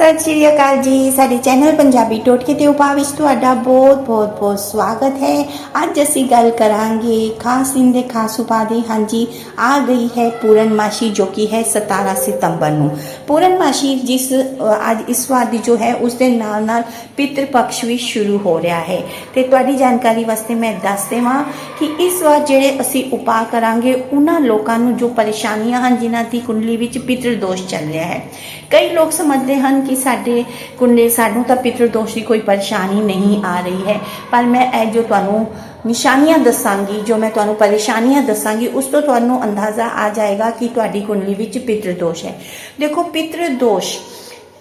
ਸਤਿ ਸ਼੍ਰੀ ਅਕਾਲ ਜੀ। ਸਾਡੇ ਚੈਨਲ ਪੰਜਾਬੀ ਟੋਟਕੇ ਤੇ ਉਪਾਅ ਵਿੱਚ ਤੁਹਾਡਾ ਬਹੁਤ ਬਹੁਤ ਬਹੁਤ ਸਵਾਗਤ ਹੈ। ਅੱਜ ਅਸੀਂ ਗੱਲ ਕਰਾਂਗੇ ਖਾਸ ਦਿਨ ਦੇ ਖਾਸ ਉਪਾਅ ਦੀ। ਹਾਂਜੀ, ਆ ਗਈ ਹੈ ਪੂਰਨਮਾਸ਼ੀ ਜੋ ਕਿ ਹੈ 17 ਸਤੰਬਰ ਨੂੰ। ਪੂਰਨਮਾਸ਼ੀ ਜਿਸ ਅੱਜ ਇਸ ਵਾਰ ਦੀ ਜੋ ਹੈ ਉਸ ਦੇ ਨਾਲ ਨਾਲ ਪਿਤਰ ਪਕਸ਼ ਵੀ ਸ਼ੁਰੂ ਹੋ ਰਿਹਾ ਹੈ। ਤੇ ਤੁਹਾਡੀ ਜਾਣਕਾਰੀ ਵਾਸਤੇ ਮੈਂ ਦੱਸ ਦੇਵਾਂ ਕਿ ਇਸ ਵਾਰ ਜਿਹੜੇ ਅਸੀਂ ਉਪਾਅ ਕਰਾਂਗੇ, ਉਹਨਾਂ ਲੋਕਾਂ ਨੂੰ ਜੋ ਪਰੇਸ਼ਾਨੀਆਂ ਹਨ, ਜਿਨ੍ਹਾਂ ਦੀ ਕੁੰਡਲੀ ਵਿੱਚ ਪਿਤਰ ਦੋਸ਼ ਚੱਲ ਰਿਹਾ ਹੈ। ਕਈ ਲੋਕ ਸਮਝਦੇ ਹਨ ਕਿ ਸਾਡੇ ਕੁੰਡਲੀ ਸਾਨੂੰ ਤਾਂ ਪਿਤਰ ਦੋਸ਼ ਦੀ ਕੋਈ ਪਰੇਸ਼ਾਨੀ ਨਹੀਂ ਆ ਰਹੀ ਹੈ। ਪਰ ਮੈਂ ਇਹ ਜੋ ਤੁਹਾਨੂੰ ਨਿਸ਼ਾਨੀਆਂ ਦੱਸਾਂਗੀ, ਜੋ ਮੈਂ ਤੁਹਾਨੂੰ ਪਰੇਸ਼ਾਨੀਆਂ ਦੱਸਾਂਗੀ, ਉਸ ਤੋਂ ਤੁਹਾਨੂੰ ਅੰਦਾਜ਼ਾ ਆ ਜਾਏਗਾ ਕਿ ਤੁਹਾਡੀ ਕੁੰਡਲੀ ਵਿੱਚ ਪਿਤਰ ਦੋਸ਼ ਹੈ। ਦੇਖੋ, ਪਿਤਰ ਦੋਸ਼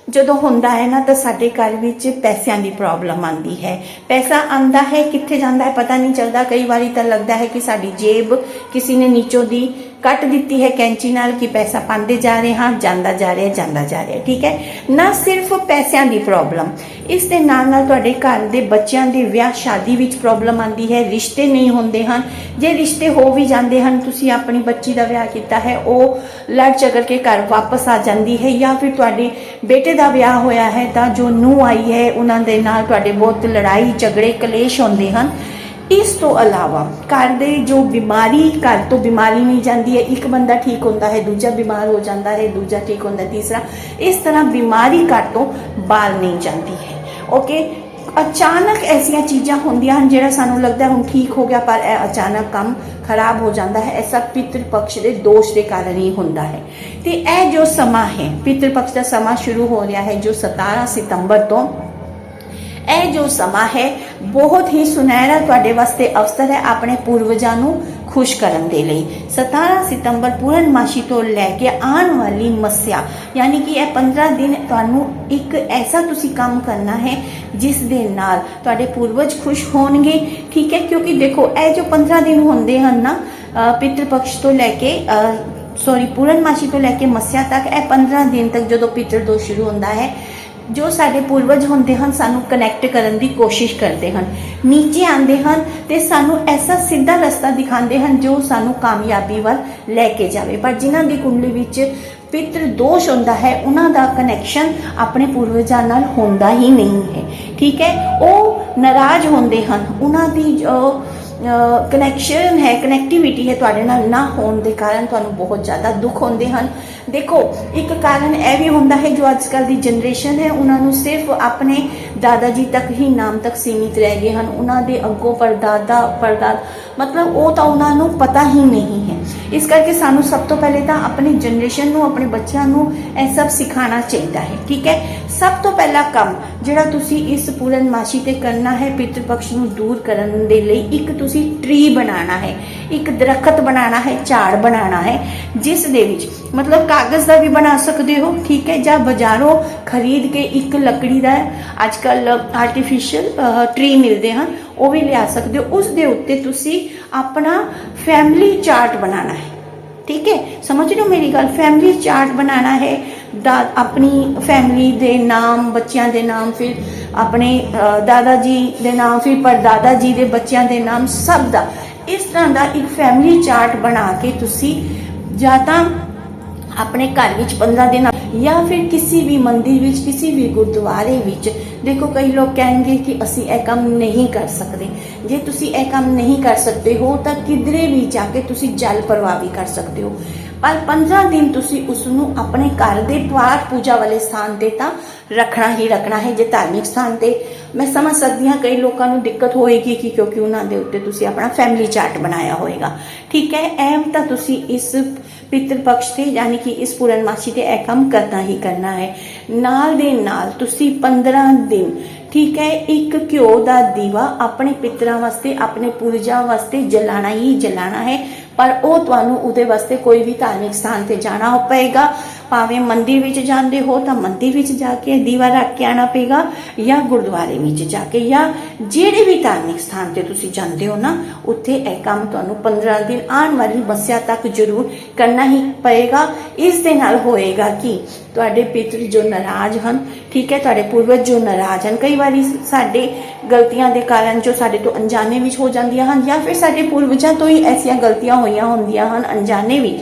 ਜਦੋਂ ਹੁੰਦਾ ਹੈ ਨਾ, ਤਾਂ ਸਾਡੇ ਘਰ ਵਿੱਚ ਪੈਸਿਆਂ ਦੀ ਪ੍ਰੋਬਲਮ ਆਉਂਦੀ ਹੈ। ਪੈਸਾ ਆਂਦਾ ਹੈ, ਕਿੱਥੇ ਜਾਂਦਾ ਹੈ ਪਤਾ ਨਹੀਂ ਚੱਲਦਾ। ਕਈ ਵਾਰੀ ਤਾਂ ਲੱਗਦਾ ਹੈ ਕਿ ਸਾਡੀ ਜੇਬ ਕਿਸੇ ਨੇ ਨੀਚੋਂ ਦੀ ਕੱਟ ਦਿੱਤੀ ਹੈ ਕੈਂਚੀ ਨਾਲ ਕਿ ਪੈਸਾ ਪਾਉਂਦੇ ਜਾ ਰਹੇ ਹਾਂ, ਜਾਂਦਾ ਜਾ ਰਿਹਾ, ਜਾਂਦਾ ਜਾ ਰਿਹਾ, ਠੀਕ ਹੈ? ਨਾ ਸਿਰਫ ਪੈਸਿਆਂ ਦੀ ਪ੍ਰੋਬਲਮ ਇਸ ਦੇ ਨਾਲ ਨਾਲ ਤੁਹਾਡੇ ਘਰ ਦੇ ਬੱਚਿਆਂ ਦੇ ਵਿਆਹ, ਸ਼ਾਦੀ ਵਿੱਚ ਪ੍ਰੋਬਲਮ ਆਉਂਦੀ ਹੈ, ਰਿਸ਼ਤੇ ਨਹੀਂ ਹੁੰਦੇ ਹਨ। ਜੇ ਰਿਸ਼ਤੇ ਹੋ ਵੀ ਜਾਂਦੇ ਹਨ, ਤੁਸੀਂ ਆਪਣੀ ਬੱਚੀ ਦਾ ਵਿਆਹ ਕੀਤਾ ਹੈ, ਉਹ ਲੜ ਝਗੜ ਕੇ ਘਰ ਵਾਪਸ ਆ ਜਾਂਦੀ ਹੈ ਜਾਂ ਫਿਰ ਤੁਹਾਡੇ ਬੇਟੇ ਦਾ ਵਿਆਹ ਹੋਇਆ ਹੈ ਤਾਂ ਜੋ ਨੂੰ ਆਈ ਹੈ, ਉਹਨਾਂ ਦੇ ਨਾਲ ਤੁਹਾਡੇ ਬਹੁਤ ਲੜਾਈ, ਝਗੜੇ, ਕਲੇਸ਼ ਹੁੰਦੇ ਹਨ। ਇਸ ਤੋਂ ਇਲਾਵਾ ਘਰ ਦੇ ਜੋ ਬਿਮਾਰੀ, ਘਰ ਤੋਂ ਬਿਮਾਰੀ ਨਹੀਂ ਜਾਂਦੀ ਹੈ, ਇੱਕ ਬੰਦਾ ਠੀਕ ਹੁੰਦਾ ਹੈ, ਦੂਜਾ ਬਿਮਾਰ ਹੋ ਜਾਂਦਾ ਹੈ, ਦੂਜਾ ਠੀਕ ਹੁੰਦਾ ਤੀਸਰਾ, ਇਸ ਤਰ੍ਹਾਂ ਬਿਮਾਰੀ ਘਰ ਤੋਂ ਬਾਹਰ ਨਹੀਂ ਜਾਂਦੀ ਹੈ। ਓਕੇ ਅਚਾਨਕ ਐਸੀਆਂ ਚੀਜ਼ਾਂ ਹੁੰਦੀਆਂ ਹਨ ਜਿਹੜਾ ਸਾਨੂੰ ਲੱਗਦਾ ਹੁਣ ਠੀਕ ਹੋ ਗਿਆ, ਪਰ ਇਹ ਅਚਾਨਕ ਕੰਮ ਖਰਾਬ ਹੋ ਜਾਂਦਾ ਹੈ। ਐਸਾ ਪਿਤਰ ਪਕਸ਼ ਦੇ ਦੋਸ਼ ਦੇ ਕਾਰਨ ਹੀ ਹੁੰਦਾ ਹੈ। ਤੇ ਇਹ ਜੋ ਸਮਾਂ ਹੈ, ਪਿਤਰ ਪਕਸ਼ ਦਾ ਸਮਾਂ ਸ਼ੁਰੂ ਹੋ ਰਿਹਾ ਹੈ ਜੋ 17 ਸਤੰਬਰ ਤੋਂ। ਇਹ ਜੋ ਸਮਾਂ ਹੈ ਬਹੁਤ ਹੀ ਸੁਨਹਿਰਾ ਤੁਹਾਡੇ ਵਾਸਤੇ ਅਵਸਰ ਹੈ ਆਪਣੇ ਪੂਰਵਜਾਂ ਨੂੰ ਖੁਸ਼ ਕਰਨ ਦੇ ਲਈ। 17 ਸਤੰਬਰ ਪੂਰਨਮਾਸ਼ੀ ਤੋਂ ਲੈ ਕੇ ਆਉਣ ਵਾਲੀ ਮੱਸਿਆ ਯਾਨੀ ਕਿ ਇਹ 15 ਦਿਨ ਤੁਹਾਨੂੰ ਇੱਕ ਐਸਾ ਤੁਸੀਂ ਕੰਮ ਕਰਨਾ ਹੈ ਜਿਸ ਦੇ ਨਾਲ ਤੁਹਾਡੇ ਪੂਰਵਜ ਖੁਸ਼ ਹੋਣਗੇ। ਠੀਕ ਹੈ ਕਿਉਂਕਿ ਦੇਖੋ ਇਹ ਜੋ 15 ਦਿਨ ਹੁੰਦੇ ਹਨ ਨਾ ਅ, ਪਿਤਰ ਪਕਸ਼ ਤੋਂ ਲੈ ਕੇ ਸੌਰੀ ਪੂਰਨਮਾਸ਼ੀ ਤੋਂ ਲੈ ਕੇ ਮੱਸਿਆ ਤੱਕ ਇਹ 15 ਦਿਨ ਤੱਕ ਜਦੋਂ ਪਿਤਰ ਦੋਸ਼ ਸ਼ੁਰੂ ਹੁੰਦਾ ਹੈ ਜੋ ਸਾਡੇ ਪੂਰਵਜ ਹੁੰਦੇ ਹਨ, ਸਾਨੂੰ ਕਨੈਕਟ ਕਰਨ ਦੀ ਕੋਸ਼ਿਸ਼ ਕਰਦੇ ਹਨ। ਨੀਚੇ ਆਉਂਦੇ ਹਨ ਤੇ ਸਾਨੂੰ ਐਸਾ ਸਿੱਧਾ ਰਸਤਾ ਦਿਖਾਉਂਦੇ ਹਨ ਜੋ ਸਾਨੂੰ ਕਾਮਯਾਬੀ ਵੱਲ ਲੈ ਕੇ ਜਾਵੇ। ਪਰ ਜਿਨ੍ਹਾਂ ਦੀ ਕੁੰਡਲੀ ਵਿੱਚ ਪਿਤਰ ਦੋਸ਼ ਹੁੰਦਾ ਹੈ, ਉਹਨਾਂ ਦਾ ਕਨੈਕਸ਼ਨ ਆਪਣੇ ਪੂਰਵਜਾਂ ਨਾਲ ਹੁੰਦਾ ਹੀ ਨਹੀਂ ਹੈ। ਠੀਕ ਹੈ? ਉਹ ਨਾਰਾਜ਼ ਹੁੰਦੇ ਹਨ। ਉਹਨਾਂ ਦੀ ਜੋ ਕਨੈਕਸ਼ਨ ਹੈ ਕਨੈਕਟੀਵਿਟੀ ਹੈ ਤੁਹਾਡੇ ਨਾਲ ਨਾ ਹੋਣ ਦੇ ਕਾਰਨ ਤੁਹਾਨੂੰ ਬਹੁਤ ਜ਼ਿਆਦਾ ਦੁੱਖ ਹੁੰਦੇ ਹਨ। ਦੇਖੋ, ਇੱਕ ਕਾਰਨ ਇਹ ਵੀ ਹੁੰਦਾ ਹੈ ਜੋ ਅੱਜ ਕੱਲ ਦੀ ਜਨਰੇਸ਼ਨ ਹੈ, ਉਹਨਾਂ ਨੂੰ ਸਿਰਫ ਆਪਣੇ ਦਾਦਾ ਜੀ ਤੱਕ ਹੀ ਨਾਮ ਤੱਕ ਸੀਮਿਤ ਰਹਿ ਗਏ ਹਨ। ਉਹਨਾਂ ਦੇ ਅੱਗੋਂ ਪਰਦਾਦਾ ਪਰਦਾਦ ਮਤਲਬ ਉਹ ਤਾਂ ਉਹਨਾਂ ਨੂੰ ਪਤਾ ਹੀ ਨਹੀਂ ਹੈ। ਇਸ ਕਰਕੇ ਸਾਨੂੰ ਸਭ ਤੋਂ ਪਹਿਲੇ ਤਾਂ ਆਪਣੀ ਜਨਰੇਸ਼ਨ ਨੂੰ, ਆਪਣੇ ਬੱਚਿਆਂ ਨੂੰ ਇਹ ਸਭ ਸਿਖਾਉਣਾ ਚਾਹੀਦਾ ਹੈ, ਠੀਕ ਹੈ? ਸਭ ਤੋਂ ਪਹਿਲਾ ਕੰਮ ਜਿਹੜਾ ਤੁਸੀਂ ਇਸ ਪੂਰਨਮਾਸ਼ੀ ਤੇ ਕਰਨਾ ਹੈ ਪਿਤਰ ਪਕਸ਼ ਨੂੰ ਦੂਰ ਕਰਨ ਦੇ ਲਈ ਇੱਕ ਤੁਸੀਂ ਟਰੀ ਬਣਾਉਣਾ ਹੈ, ਇੱਕ ਦਰਖਤ ਬਣਾਉਣਾ ਹੈ, ਝਾੜ ਬਣਾਉਣਾ ਹੈ, ਜਿਸ ਦੇ ਵਿੱਚ ਮਤਲਬ ਕਾਗਜ਼ ਦਾ ਵੀ ਬਣਾ ਸਕਦੇ ਹੋ, ਠੀਕ ਹੈ? ਜਾਂ ਬਾਜ਼ਾਰੋਂ ਖਰੀਦ ਕੇ ਇੱਕ ਲੱਕੜੀ ਦਾ ਅੱਜ ਕੱਲ ਆਰਟੀਫੀਸ਼ੀਅਲ ਟਰੀ ਮਿਲਦੇ ਹਨ, ਉਹ ਵੀ ਲਿਆ ਸਕਦੇ ਹੋ। ਉਸ ਦੇ ਉੱਤੇ ਤੁਸੀਂ ਆਪਣਾ ਫੈਮਿਲੀ ਚਾਰਟ ਬਣਾਉਣਾ ਹੈ। ਠੀਕ ਹੈ? ਸਮਝ ਰਹੇ ਮੇਰੀ ਗੱਲ ਫੈਮਿਲੀ ਚਾਰਟ ਬਣਾਉਣਾ ਹੈ। ਦਾ ਆਪਣੀ ਫੈਮਿਲੀ ਦੇ ਨਾਮ ਬੱਚਿਆਂ ਦੇ ਨਾਮ ਫਿਰ ਆਪਣੇ ਅ, ਦਾਦਾ ਜੀ ਦੇ ਨਾਮ ਫਿਰ ਪਰਦਾਦਾ ਜੀ ਦੇ ਬੱਚਿਆਂ ਦੇ ਨਾਮ ਸਭ ਦਾ। ਇਸ ਤਰ੍ਹਾਂ ਦਾ ਇੱਕ ਫੈਮਿਲੀ ਚਾਰਟ ਬਣਾ ਕੇ ਤੁਸੀਂ ਜਾਂ ਤਾਂ ਆਪਣੇ ਘਰ ਵਿੱਚ 15 ਦਿਨ ਜਾਂ ਫਿਰ ਕਿਸੇ ਵੀ ਮੰਦਿਰ ਵਿੱਚ, ਕਿਸੇ ਵੀ ਗੁਰਦੁਆਰੇ ਵਿੱਚ, ਦੇਖੋ ਕਈ ਲੋਕ ਕਹਿਣਗੇ ਕਿ ਅਸੀਂ ਇਹ ਕੰਮ ਨਹੀਂ ਕਰ ਸਕਦੇ। ਜੇ ਤੁਸੀਂ ਇਹ ਕੰਮ ਨਹੀਂ ਕਰ ਸਕਦੇ ਹੋ, ਤਾਂ ਕਿਧਰੇ ਵੀ ਜਾ ਕੇ ਤੁਸੀਂ ਜਲ ਪ੍ਰਵਾਹ ਵੀ ਕਰ ਸਕਦੇ ਹੋ। ਪਰ 15 ਦਿਨ ਤੁਸੀਂ ਉਸ ਨੂੰ ਆਪਣੇ ਘਰ ਦੇ ਪਾਠ ਪੂਜਾ ਵਾਲੇ ਸਥਾਨ ਤੇ ਤਾਂ ਰੱਖਣਾ ਹੀ ਰੱਖਣਾ ਹੈ, ਜੇ ਧਾਰਮਿਕ ਸਥਾਨ ਤੇ। ਮੈਂ ਸਮਝ ਸਕਦੀ ਹਾਂ ਕਈ ਲੋਕਾਂ ਨੂੰ ਦਿੱਕਤ ਹੋਏਗੀ ਕਿ ਕਿਉਂਕਿ ਉਹਨਾਂ ਦੇ ਉੱਤੇ ਤੁਸੀਂ ਆਪਣਾ ਫੈਮਿਲੀ ਚਾਰਟ ਬਣਾਇਆ ਹੋਏਗਾ। ਠੀਕ ਹੈ, ਐਮ ਤਾਂ ਤੁਸੀਂ ਇਸ ਪਿਤਰ ਪਕਸ਼ ਤੇ ਯਾਨੀ ਕਿ ਇਸ ਪੂਰਨਮਾਸ਼ੀ ਤੇ ਇਹ ਕੰਮ ਕਰਨਾ ਹੀ ਕਰਨਾ ਹੈ। ਨਾਲ ਦੇ ਨਾਲ ਤੁਸੀਂ 15 ਦਿਨ, ਠੀਕ ਹੈ, ਇੱਕ ਘਿਓ ਦਾ ਦੀਵਾ ਆਪਣੇ ਪਿਤਰਾਂ ਵਾਸਤੇ, ਆਪਣੇ ਪੁਰਜਾਂ ਵਾਸਤੇ ਜਲਾਣਾ ਹੀ ਜਲਾਣਾ ਹੈ। ਪਰ ਉਹ ਤੁਹਾਨੂੰ ਉਹਦੇ ਵਾਸਤੇ ਕੋਈ ਵੀ ਧਾਰਮਿਕ ਸਥਾਨ ਤੇ ਜਾਣਾ ਹੋ ਪਏਗਾ। ਭਾਵੇਂ ਮੰਦਿਰ ਵਿੱਚ ਜਾਂਦੇ ਹੋ ਤਾਂ ਮੰਦਿਰ ਵਿੱਚ ਜਾ ਕੇ ਦੀਵਾ ਰੱਖ ਕੇ ਆਣਾ ਪਏਗਾ ਜਾਂ ਗੁਰਦੁਆਰੇ ਵਿੱਚ ਜਾ ਕੇ ਜਾਂ ਜਿਹੜੇ ਵੀ ਧਾਰਮਿਕ ਸਥਾਨ ਤੇ ਤੁਸੀਂ ਜਾਂਦੇ ਹੋ ਨਾ, ਉੱਥੇ ਇਹ ਕੰਮ ਤੁਹਾਨੂੰ 15 ਦਿਨ ਆਉਣ ਵਾਲੀ ਮੱਸਿਆ ਤੱਕ ਜ਼ਰੂਰ ਕਰਨਾ ਹੀ ਪਏਗਾ। ਇਸ ਦੇ ਨਾਲ ਹੋਏਗਾ ਕਿ? ਤੁਹਾਡੇ ਪਿਤਰ ਜੋ ਨਾਰਾਜ਼ ਹਨ, ਠੀਕ ਹੈ, ਤੁਹਾਡੇ ਪੂਰਵਜ ਜੋ ਨਾਰਾਜ਼ ਹਨ, ਕਈ ਵਾਰੀ ਸਾਡੇ ਗਲਤੀਆਂ ਦੇ ਕਾਰਨ ਜੋ ਸਾਡੇ ਤੋਂ ਅਣਜਾਣੇ ਵਿੱਚ ਹੋ ਜਾਂਦੀਆਂ ਹਨ ਜਾਂ ਫਿਰ ਸਾਡੇ ਪੂਰਵਜਾਂ ਤੋਂ ਹੀ ਐਸੀਆਂ ਗਲਤੀਆਂ ਹੋਈਆਂ ਹੁੰਦੀਆਂ ਹਨ ਅਣਜਾਣੇ ਵਿੱਚ।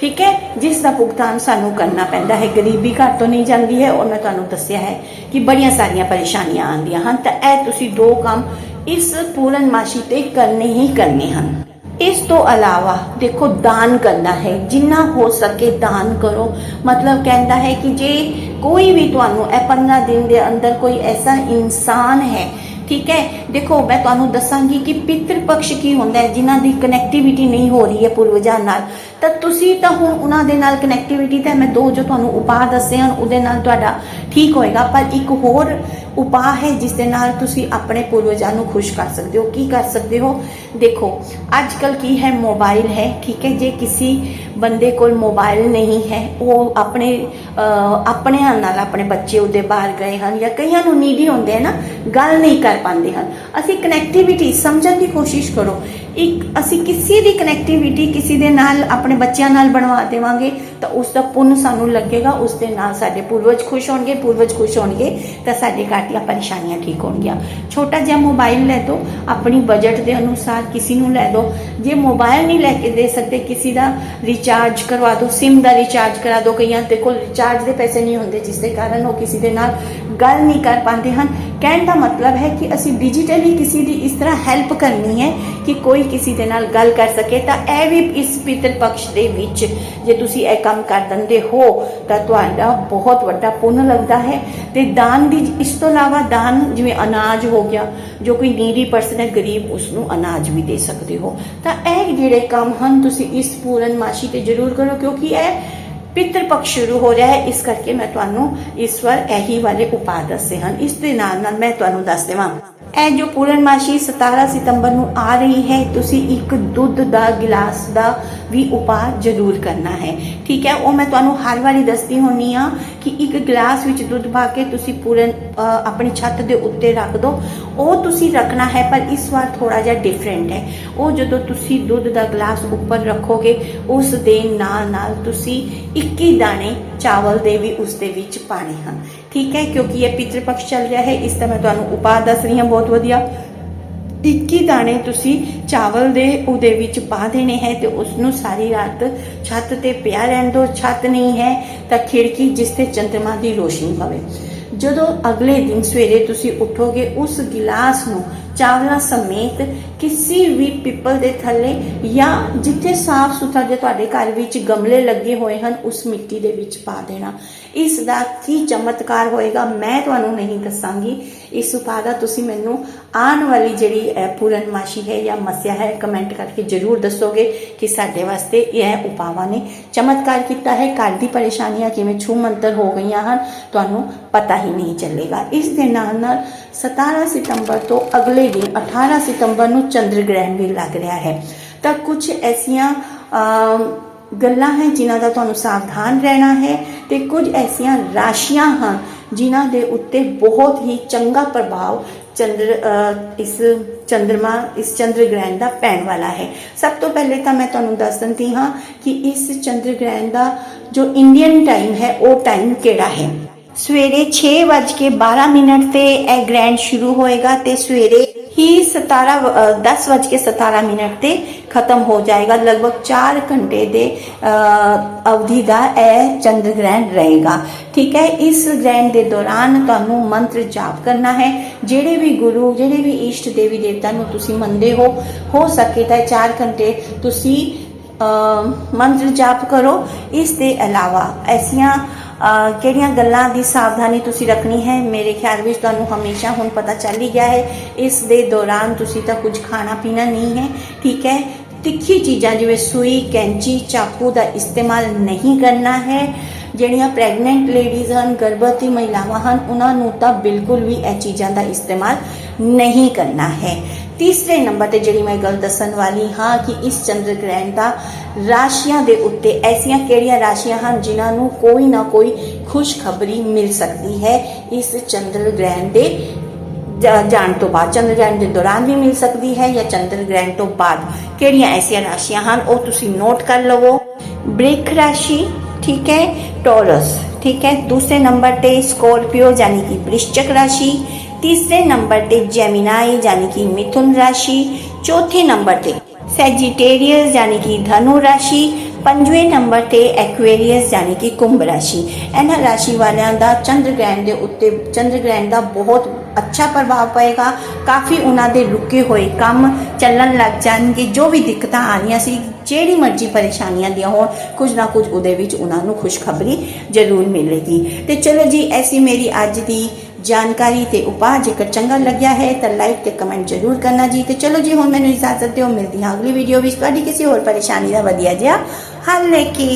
ਠੀਕ ਹੈ? ਜਿਸ ਦਾ ਭੁਗਤਾਨ ਸਾਨੂੰ ਕਰਨਾ ਪੈਂਦਾ ਹੈ, ਗਰੀਬੀ ਘਰ ਤੋਂ ਨਹੀਂ ਜਾਂਦੀ ਹੈ ਔਰ ਮੈਂ ਤੁਹਾਨੂੰ ਦੱਸਿਆ ਹੈ ਕਿ ਬੜੀਆਂ ਸਾਰੀਆਂ ਪਰੇਸ਼ਾਨੀਆਂ ਆਉਂਦੀਆਂ ਹਨ, ਤਾਂ ਇਹ ਤੁਸੀਂ ਦੋ ਕੰਮ ਇਸ ਪੂਰਨਮਾਸ਼ੀ ਤੇ ਕਰਨੇ ਹੀ ਕਰਨੇ ਹਨ। ਇਸ ਤੋਂ ਇਲਾਵਾ ਦੇਖੋ, ਦਾਨ ਕਰਨਾ ਹੈ, ਜਿੰਨਾ ਹੋ ਸਕੇ ਦਾਨ ਕਰੋ। ਮਤਲਬ ਕਹਿੰਦਾ ਹੈ ਕਿ ਜੇ ਕੋਈ ਵੀ ਤੁਹਾਨੂੰ ਇਹ 15 ਦਿਨ ਦੇ ਅੰਦਰ ਕੋਈ ਐਸਾ ਇਨਸਾਨ ਹੈ ਠੀਕ ਹੈ? ਦੇਖੋ ਮੈਂ ਤੁਹਾਨੂੰ ਦੱਸਾਂਗੀ ਕਿ ਪਿਤਰ ਪਕਸ਼ ਕੀ ਹੁੰਦਾ ਹੈ ਜਿਨ੍ਹਾਂ ਦੀ ਕਨੈਕਟੀਵਿਟੀ ਨਹੀਂ ਹੋ ਰਹੀ ਹੈ ਪੂਰਵਜਾਂ ਨਾਲ। ਤਾਂ ਤੁਸੀਂ ਤਾਂ ਹੁਣ ਉਹਨਾਂ ਦੇ ਨਾਲ ਕਨੈਕਟੀਵਿਟੀ ਤਾਂ ਮੈਂ ਦੋ ਜੋ ਤੁਹਾਨੂੰ ਉਪਾਅ ਦੱਸੇ ਹਨ ਉਹਦੇ ਨਾਲ ਤੁਹਾਡਾ ਠੀਕ ਹੋਏਗਾ। ਪਰ ਇੱਕ ਹੋਰ ਉਪਾਅ ਹੈ ਜਿਸ ਦੇ ਨਾਲ ਤੁਸੀਂ ਆਪਣੇ ਪੂਰਵਜਾਂ ਨੂੰ ਖੁਸ਼ ਕਰ ਸਕਦੇ ਹੋ। ਕੀ ਕਰ ਸਕਦੇ ਹੋ? ਦੇਖੋ ਅੱਜ ਕੱਲ ਕੀ ਹੈ? ਮੋਬਾਈਲ ਹੈ ਠੀਕ ਹੈ? ਜੇ ਕਿਸੇ ਬੰਦੇ ਕੋਲ ਮੋਬਾਈਲ ਨਹੀਂ ਹੈ ਉਹ ਆਪਣੇ ਅਹ, ਆਪਣਿਆਂ ਨਾਲ ਆਪਣੇ ਬੱਚੇ ਉਹਦੇ ਬਾਹਰ ਗਏ ਹਨ ਜਾਂ ਕਈਆਂ ਨੂੰ ਨੀਡੀ ਹੁੰਦੇ ਹਨ ਨਾ ਗੱਲ ਨਹੀਂ ਕਰ ਪਾਉਂਦੇ ਹਨ। ਅਸੀਂ ਕਨੈਕਟੀਵਿਟੀ ਸਮਝਣ ਦੀ ਕੋਸ਼ਿਸ਼ ਕਰੋ। ਇੱਕ ਅਸੀਂ ਕਿਸੇ ਦੀ ਕਨੈਕਟੀਵਿਟੀ ਕਿਸੇ ਦੇ ਨਾਲ, ਆਪਣੇ ਬੱਚਿਆਂ ਨਾਲ ਬਣਵਾ ਦੇਵਾਂਗੇ, ਤਾਂ ਉਸ ਦਾ ਪੁੰਨ ਸਾਨੂੰ ਲੱਗੇਗਾ, ਉਸ ਦੇ ਨਾਲ ਸਾਡੇ ਪੂਰਵਜ ਖੁਸ਼ ਹੋਣਗੇ, ਪੂਰਵਜ ਖੁਸ਼ ਹੋਣਗੇ, ਤਾਂ ਸਾਡੇ ਘਰ ਦੀਆਂ ਪਰੇਸ਼ਾਨੀਆਂ ਠੀਕ ਹੋਣਗੀਆਂ। ਛੋਟਾ ਜਿਹਾ ਮੋਬਾਈਲ ਲੈ ਦਿਓ ਆਪਣੀ ਬਜਟ ਦੇ ਅਨੁਸਾਰ ਕਿਸੇ ਨੂੰ ਲੈ ਦਿਓ ਜੇ ਮੋਬਾਈਲ ਨਹੀਂ ਲੈ ਕੇ ਦੇ ਸਕਦੇ, ਕਿਸੇ ਦਾ ਰਿਚਾਰਜ ਕਰਵਾ ਦਿਓ ਸਿਮ ਦਾ ਰਿਚਾਰਜ ਕਰਾ ਦਿਓ ਕਈਆਂ ਦੇ ਕੋਲ ਰਿਚਾਰਜ ਦੇ ਪੈਸੇ ਨਹੀਂ ਹੁੰਦੇ, ਜਿਸ ਦੇ ਕਾਰਨ ਉਹ ਕਿਸੇ ਦੇ ਨਾਲ ਗੱਲ ਨਹੀਂ ਕਰ ਪਾਉਂਦੇ ਹਨ। ਕਹਿਣ ਦਾ ਮਤਲਬ ਹੈ ਕਿ ਅਸੀਂ ਡਿਜੀਟਲੀ ਕਿਸੇ ਦੀ ਇਸ ਤਰ੍ਹਾਂ ਹੈਲਪ ਕਰਨੀ ਹੈ ਕਿ ਕੋਈ ਕਿਸੇ ਦੇ ਨਾਲ ਗੱਲ ਕਰ ਸਕੇ ਤਾਂ ਇਹ ਵੀ ਇਸ ਪਿਤਰ ਪਕਸ਼ ਦੇ ਵਿੱਚ ਜੇ ਤੁਸੀਂ ਇਹ ਕੰਮ ਕਰ ਦਿੰਦੇ ਹੋ ਤਾਂ ਤੁਹਾਡਾ ਬਹੁਤ ਵੱਡਾ ਪੁੰਨ ਲੱਗਦਾ ਹੈ। ਤੇ ਦਾਨ ਦੀ ਇਸ ਤੋਂ ਇਲਾਵਾ ਦਾਨ ਜਿਵੇਂ ਅਨਾਜ ਹੋ ਗਿਆ, ਜੋ ਕੋਈ ਨੀਡੀ ਪਰਸਨ ਹੈ, ਗਰੀਬ ਉਸ ਨੂੰ ਅਨਾਜ ਵੀ ਦੇ ਸਕਦੇ ਹੋ। ਤਾਂ ਇਹ ਜਿਹੜੇ ਕੰਮ ਹਨ, ਤੁਸੀਂ ਇਸ ਪੂਰਨਮਾਸ਼ੀ ਤੇ ਜ਼ਰੂਰ ਕਰੋ, ਕਿਉਂਕਿ ਇਹ ਪਿੱਤਰ ਪਕਸ਼ ਸ਼ੁਰੂ ਹੋ ਰਿਹਾ ਹੈ। ਇਸ ਕਰਕੇ ਮੈਂ ਤੁਹਾਨੂੰ ਇਸ ਵਾਰ ਇਹੀ ਵਾਲੇ ਉਪਾਅ ਦੱਸੇ ਹਨ। ਇਸ ਦੇ ਨਾਲ ਨਾਲ ਮੈਂ ਤੁਹਾਨੂੰ ਦੱਸ ਦੇਵਾਂ। ਇਹ ਜੋ ਪੂਰਨਮਾਸ਼ੀ 17 ਸਤੰਬਰ ਨੂੰ ਆ ਰਹੀ ਹੈ, ਤੁਸੀਂ ਇੱਕ ਦੁੱਧ ਦਾ ਗਿਲਾਸ ਦਾ ਵੀ ਉਪਾਅ ਜ਼ਰੂਰ ਕਰਨਾ ਹੈ। ਠੀਕ ਹੈ, ਉਹ ਮੈਂ ਤੁਹਾਨੂੰ ਹਰ ਵਾਰੀ ਦੱਸਦੀ ਹੁੰਨੀ ਆ ਕਿ ਇੱਕ ਗਿਲਾਸ ਵਿੱਚ ਦੁੱਧ ਪਾ ਕੇ ਤੁਸੀਂ ਪੂਰਨ ਆਪਣੀ ਛੱਤ ਦੇ ਉੱਤੇ ਰੱਖ ਦਿਓ ਉਹ ਤੁਸੀਂ ਰੱਖਣਾ ਹੈ, ਪਰ ਇਸ ਵਾਰ ਥੋੜਾ ਜਿਹਾ ਡਿਫਰੈਂਟ ਹੈ। ਉਹ ਜਦੋਂ ਤੁਸੀਂ ਦੁੱਧ ਦਾ ਗਲਾਸ ਉੱਪਰ ਰੱਖੋਗੇ, ਉਸ ਦੇ ਨਾਲ ਨਾਲ ਤੁਸੀਂ 21 ਦਾਣੇ ਚਾਵਲ ਦੇ ਵੀ ਉਸ ਦੇ ਵਿੱਚ ਪਾਣੇ ਹਨ। ਠੀਕ ਹੈ, ਕਿਉਂਕਿ ਇਹ ਪਿਤਰ ਪਕਸ਼ ਚੱਲ ਰਿਹਾ ਹੈ, ਇਸ ਦਾ ਮੈਂ ਤੁਹਾਨੂੰ ਉਪਾਅ ਦੱਸ ਰਹੀ ਹਾਂ ਬਹੁਤ ਵਧੀਆ। 21 ਦਾਣੇ ਤੁਸੀਂ ਚਾਵਲ ਦੇ ਉਹਦੇ ਵਿੱਚ ਪਾ ਦੇਣੇ ਹੈ ਤੇ ਉਸ ਨੂੰ ਸਾਰੀ ਰਾਤ ਛੱਤ ਤੇ ਪਿਆ ਰਹਿਣ ਦਿਓ। ਛੱਤ ਨਹੀਂ ਹੈ ਤਾਂ ਖਿੜਕੀ ਜਿਸ ਤੇ ਚੰਦਰਮਾ ਦੀ ਰੋਸ਼ਨੀ ਪਵੇ। ਜਦੋਂ ਅਗਲੇ ਦਿਨ ਸਵੇਰੇ ਤੁਸੀਂ ਉੱਠੋਗੇ, ਉਸ ਗਿਲਾਸ ਨੂੰ ਚਾਵਲਾਂ ਸਮੇਤ ਕਿਸੇ ਵੀ ਪਿੱਪਲ ਦੇ ਥੱਲੇ ਜਾਂ ਜਿੱਥੇ ਸਾਫ਼ ਸੁਥਰਾ ਜੇ ਤੁਹਾਡੇ ਘਰ ਵਿੱਚ ਗਮਲੇ ਲੱਗੇ ਹੋਏ ਹਨ, ਉਸ ਮਿੱਟੀ ਦੇ ਵਿੱਚ ਪਾ ਦੇਣਾ। ਇਸ ਦਾ ਕੀ ਚਮਤਕਾਰ ਹੋਏਗਾ, ਮੈਂ ਤੁਹਾਨੂੰ ਨਹੀਂ ਦੱਸਾਂਗੀ। ਇਸ ਉਪਾਅ ਦਾ ਤੁਸੀਂ ਮੈਨੂੰ ਆਉਣ ਵਾਲੀ ਜਿਹੜੀ ਪੂਰਨਮਾਸ਼ੀ ਹੈ ਜਾਂ ਮਸਿਆ ਹੈ ਕਮੈਂਟ ਕਰਕੇ ਜਰੂਰ ਦੱਸੋਗੇ ਕਿ ਸਾਡੇ ਵਾਸਤੇ ਇਹ ਉਪਾਵਾਂ ਨੇ ਚਮਤਕਾਰ ਕੀਤਾ ਹੈ। ਘਰ ਦੀ ਪਰੇਸ਼ਾਨੀਆਂ ਕਿਵੇਂ ਛੂ ਮੰਤਰ ਹੋ ਗਈਆਂ ਹਨ, ਤੁਹਾਨੂੰ ਪਤਾ ਹੀ ਨਹੀਂ ਚੱਲੇਗਾ। ਇਸ ਦੇ ਨਾਲ ਨਾਲ 17 ਸਤੰਬਰ ਤੋਂ ਅਗਲੇ ਦਿਨ 18 ਸਤੰਬਰ ਨੂੰ ਚੰਦਰ ਗ੍ਰਹਿਣ ਵੀ ਲੱਗ ਰਿਹਾ ਹੈ। ਤਾਂ ਕੁਝ ਐਸੀਆਂ ਗੱਲਾਂ ਹੈ ਜਿਨ੍ਹਾਂ ਦਾ ਤੁਹਾਨੂੰ ਸਾਵਧਾਨ ਰਹਿਣਾ ਹੈ ਤੇ ਕੁਝ ਐਸੀਆਂ ਰਾਸ਼ੀਆਂ ਹਨ ਜਿਨ੍ਹਾਂ ਦੇ ਉੱਤੇ ਬਹੁਤ ਹੀ ਚੰਗਾ ਪ੍ਰਭਾਵ ਚੰਦਰ ਇਸ ਚੰਦਰਮਾ, ਇਸ ਚੰਦਰ ਗ੍ਰਹਿਣ ਦਾ ਪੈਣ ਵਾਲਾ ਹੈ। ਸਭ ਤੋਂ ਪਹਿਲੇ ਤਾਂ ਮੈਂ ਤੁਹਾਨੂੰ ਦੱਸ ਦਿੰਦੀ ਹਾਂ ਕਿ ਇਸ ਚੰਦਰ ਗ੍ਰਹਿਣ ਦਾ ਜੋ ਇੰਡੀਅਨ ਟਾਈਮ ਹੈ, ਉਹ ਟਾਈਮ ਕਿਹੜਾ ਹੈ? ਸਵੇਰੇ 6:12 ਮਿੰਟ ਤੇ ਇਹ ਗ੍ਰਹਿਣ ਸ਼ੁਰੂ ਹੋਏਗਾ ਤੇ ਸਵੇਰੇ ਹੀ 17 ਕੇ 10:17 ਮਿੰਟ ਤੇ ਖਤਮ ਹੋ ਜਾਏਗਾ ਲਗਭਗ 4 ਘੰਟੇ ਦੇ ਅਵਧੀ ਦਾ ਇਹ ਚੰਦਰ ਗ੍ਰਹਿਣ ਰਹੇਗਾ ਠੀਕ ਹੈ ਇਸ ਗ੍ਰਹਿਣ ਦੇ ਦੌਰਾਨ ਤੁਹਾਨੂੰ ਮੰਤਰ ਜਾਪ ਕਰਨਾ ਹੈ ਜਿਹੜੇ ਵੀ ਗੁਰੂ ਜਿਹੜੇ ਵੀ ਇਸ਼ਟ ਦੇਵੀ ਦੇਵਤਾ ਨੂੰ ਤੁਸੀਂ ਮੰਨਦੇ ਹੋ ਹੋ ਸਕੇ ਤਾਂ 4 ਘੰਟੇ ਤੁਸੀਂ ਮੰਤਰ ਜਾਪ ਕਰੋ ਇਸ ਦੇ ਇਲਾਵਾ ਐਸੀਆਂ ਕਿਹੜੀਆਂ ਗੱਲਾਂ ਦੀ ਸਾਵਧਾਨੀ ਤੁਸੀਂ ਰੱਖਣੀ ਹੈ? ਮੇਰੇ ਖਿਆਲ ਵਿੱਚ ਤੁਹਾਨੂੰ ਹਮੇਸ਼ਾ ਹੁਣ ਪਤਾ ਚੱਲ ਹੀ ਗਿਆ ਹੈ, ਇਸ ਦੇ ਦੌਰਾਨ ਤੁਸੀਂ ਤਾਂ ਕੁਝ ਖਾਣਾ ਪੀਣਾ ਨਹੀਂ ਹੈ, ਠੀਕ ਹੈ? ਤਿੱਖੀ ਚੀਜ਼ਾਂ ਜਿਵੇਂ ਸੂਈ, ਕੈਂਚੀ, ਚਾਕੂ ਦਾ ਇਸਤੇਮਾਲ ਨਹੀਂ ਕਰਨਾ ਹੈ। ਜਿਹੜੀਆਂ ਪ੍ਰੈਗਨੈਂਟ ਲੇਡੀਜ਼ ਹਨ, ਗਰਭਵਤੀ ਮਹਿਲਾਵਾਂ ਹਨ, ਉਹਨਾਂ ਨੂੰ ਤਾਂ ਬਿਲਕੁਲ ਵੀ ਇਹ ਚੀਜ਼ਾਂ ਦਾ ਇਸਤੇਮਾਲ ਨਹੀਂ ਕਰਨਾ ਹੈ। ਤੀਸਰੇ ਨੰਬਰ ਤੇ ਜਿਹੜੀ ਮੈਂ ਗੱਲ ਦੱਸਣ ਵਾਲੀ ਹਾਂ ਕਿ ਇਸ ਚੰਦਰ ਗ੍ਰਹਿਣ ਦਾ ਰਾਸ਼ੀਆਂ ਦੇ ਉੱਤੇ ਐਸੀਆਂ ਕਿਹੜੀਆਂ ਰਾਸ਼ੀਆਂ ਹਨ ਜਿਨ੍ਹਾਂ ਨੂੰ ਕੋਈ ਨਾ ਕੋਈ ਖੁਸ਼ਖਬਰੀ ਮਿਲ ਸਕਦੀ ਹੈ। ਇਸ ਚੰਦਰ ਗ੍ਰਹਿਣ ਦੇ ਜਾਣ ਤੋਂ ਬਾਅਦ ਚੰਦਰ ਗ੍ਰਹਿਣ ਦੇ ਦੌਰਾਨ ਵੀ ਮਿਲ ਸਕਦੀ ਹੈ ਜਾਂ ਚੰਦਰ ਗ੍ਰਹਿਣ ਤੋਂ ਬਾਅਦ ਕਿਹੜੀਆਂ ਐਸੀਆਂ ਰਾਸ਼ੀਆਂ ਹਨ, ਉਹ ਤੁਸੀਂ ਨੋਟ ਕਰ ਲਵੋ। ਬ੍ਰਿਕ ਰਾਸ਼ੀ, ਠੀਕ ਹੈ? टॉरस ठीक है दूसरे नंबर पे स्कॉर्पियो यानी कि वृश्चक राशि तीसरे नंबर पे जेमिनाई यानी कि मिथुन राशि चौथे नंबर पे सेजिटेरियस यानी कि धनु राशि ਪੰਜਵੇਂ ਨੰਬਰ ਤੇ ਐਕੁਏਰੀਅਸ ਯਾਨੀ ਕਿ ਕੁੰਭ ਰਾਸ਼ੀ। ਇਹਨਾਂ ਰਾਸ਼ੀ ਵਾਲਿਆਂ ਦਾ ਚੰਦਰ ਗ੍ਰਹਿਣ ਦੇ ਉੱਤੇ ਚੰਦਰ ਗ੍ਰਹਿਣ ਦਾ ਬਹੁਤ ਅੱਛਾ ਪ੍ਰਭਾਵ ਪਏਗਾ। ਕਾਫੀ ਉਹਨਾਂ ਦੇ ਰੁਕੇ ਹੋਏ ਕੰਮ ਚੱਲਣ ਲੱਗ ਜਾਣਗੇ। ਜੋ ਵੀ ਦਿੱਕਤਾਂ ਆ ਰਹੀਆਂ ਸੀ, ਜਿਹੜੀ ਮਰਜ਼ੀ ਪਰੇਸ਼ਾਨੀਆਂ ਦੀਆਂ ਹੋਣ, ਕੁਝ ਨਾ ਕੁਝ ਉਹਦੇ ਵਿੱਚ ਉਹਨਾਂ ਨੂੰ ਖੁਸ਼ਖਬਰੀ ਜ਼ਰੂਰ ਮਿਲੇਗੀ। ਤੇ ਚਲੋ ਜੀ ਐਸੀ ਮੇਰੀ ਅੱਜ ਦੀ ਜਾਣਕਾਰੀ ਤੇ ਉਪਾਅ। ਜੇਕਰ ਚੰਗਾ ਲੱਗਿਆ ਹੈ ਤਾਂ ਲਾਈਕ ਤੇ ਕਮੈਂਟ ਜ਼ਰੂਰ ਕਰਨਾ ਜੀ। ਤੇ ਚਲੋ ਜੀ, ਹੁਣ ਮੈਨੂੰ ਇਜਾਜ਼ਤ ਦਿਓ। ਮਿਲਦੀ ਹਾਂ ਅਗਲੀ ਵੀਡੀਓ ਵਿੱਚ। ਤੁਹਾਡੀ ਕਿਸੇ ਹੋਰ ਪਰੇਸ਼ਾਨੀ ਦਾ ਵਧੀਆ ਜਿਹਾ ਹੱਲ ਲੈ ਕੇ